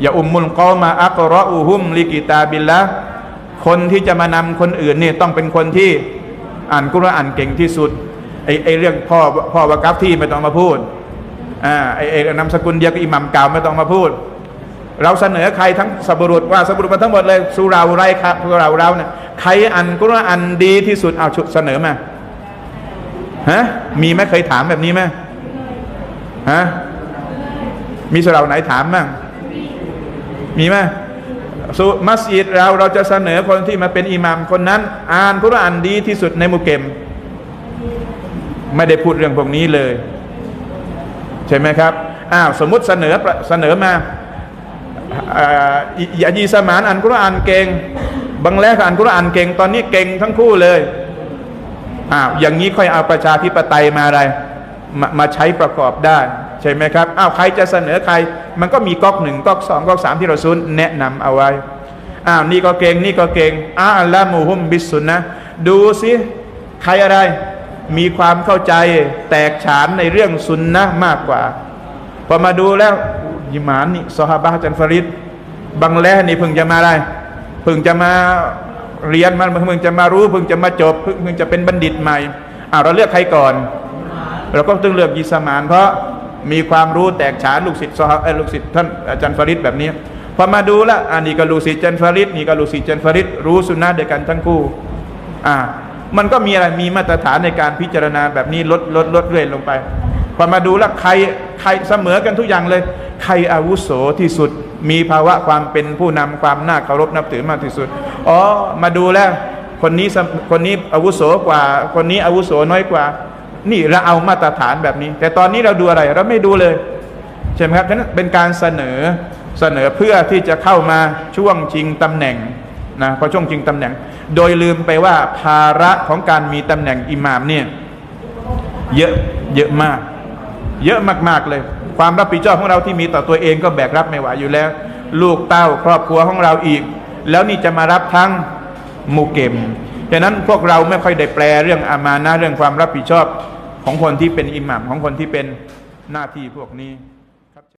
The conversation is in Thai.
อย่าอุมมุลกอมาอักรออูฮุมลิกิตาบิลละคนที่จะมานำคนอื่นนี่ต้องเป็นคนที่อ่านกุรอานเก่งที่สุดไอ้ไอ้เรื่องพ่อพ่อวากัฟที่ไม่ต้องมาพูดอ่าไอ้ไอ้นามสกุลเดียวกับอิหมัมเก่าไม่ต้องมาพูด เราเสนอใครทั้งสับบุรุษว่าสับบุรุษมาทั้งหมดเลยสุราไรครับสุราเราเนี่ยใครอ่านกุรอานดีที่สุดเอาชุดเสนอมาฮะมีไหมเคยถามแบบนี้ไหมฮะมีสุราไหนถามบ้าง มีไหมสุมัสยิดเราเราจะเสนอคนที่มาเป็นอิหมัมคนนั้น อ่านกุรอานดีที่สุดในมุเกม ไม่ได้พูดเรื่องพวกนี้เลย ใช่ไหมครับอ้าวสมมุติเสนอเสนอมาอ่าอย่ายีสมานอ่านกุรอานเก่งบางแรกอ่านกุรอานเก่งตอนนี้เก่งทั้งคู่เลยอ้าวอย่างนี้ค่อยเอาประชาธิปไตยมาอะไรมามาใช้ประกอบได้ ใช่ไหมครับอ้าวใครจะเสนอใคร มันก็มีก๊อกหนึ่งก๊อกสองก๊อกสามที่เราซุนแนะนำเอาไว้อ้าวนี่ก็เก่งนี่ก็เก่งอ้าวละมูฮุมบิสุนนะดูสิใครอะไร มีความเข้าใจแตกฉานในเรื่องซุนนะมากกว่า พอมาดูแล้วยิมานนี่ซอฮาบะจันฟาริดบังแลนี่เพิ่งจะมาอะไรเพิ่งจะมาเรียนมันเพิ่งจะมารู้เพิ่งจะมาจบพิ่งเพิ่งจะเป็นบัณฑิตใหม่อ่าเราเลือกใครก่อน เราก็ต้องเลือกยิสมานเพราะ มีความรู้แตกฉานลูกศิษย์ซอฮาเอ้ลูกศิษย์ท่านอาจารย์ฟาริดแบบนี้พอมาดูล้วอันนี้ก็ลูกศิษย์จันฟาริดนี่ก็ลูกศิษย์จันฟาริดรู้สุนนะเดียวกันทั้งคู่อ่ามันก็มีอะไรมีมาตรฐานในการพิจารณาแบบนี้ลดลดลดเรื่อยลงไป พอมาดูแล้วใครใครเสมอกันทุกอย่างเลย ใครอาวุโสที่สุด มีภาวะความเป็นผู้นำความน่าเคารพนับถือมากที่สุดอ๋อมาดูแล้ว คนนี้คนนี้อาวุโสกว่า คนนี้อาวุโสน้อยกว่า นี่เราเอามาตรฐานแบบนี้ แต่ตอนนี้เราดูอะไร เราไม่ดูเลยใช่ไหมครับฉะนั้นเป็นการเสนอเสนอเพื่อที่จะเข้ามาช่วงชิงตำแหน่งนะพอช่วงชิงตำแหน่ง โดยลืมไปว่าภาระของการมีตำแหน่งอิหมามเนี่ยเยอะเยอะมาก เยอะมากๆเลย ความรับผิดชอบของเราที่มีต่อตัวเองก็แบกรับไม่ไหวอยู่แล้ว ลูกเต้าครอบครัวของเราอีก แล้วนี่จะมารับทั้งมุเกม ฉะนั้นพวกเราไม่ค่อยได้แปลเรื่องอามานะเรื่องความรับผิดชอบของคนที่เป็นอิหมัมของคนที่เป็นหน้าที่พวกนี้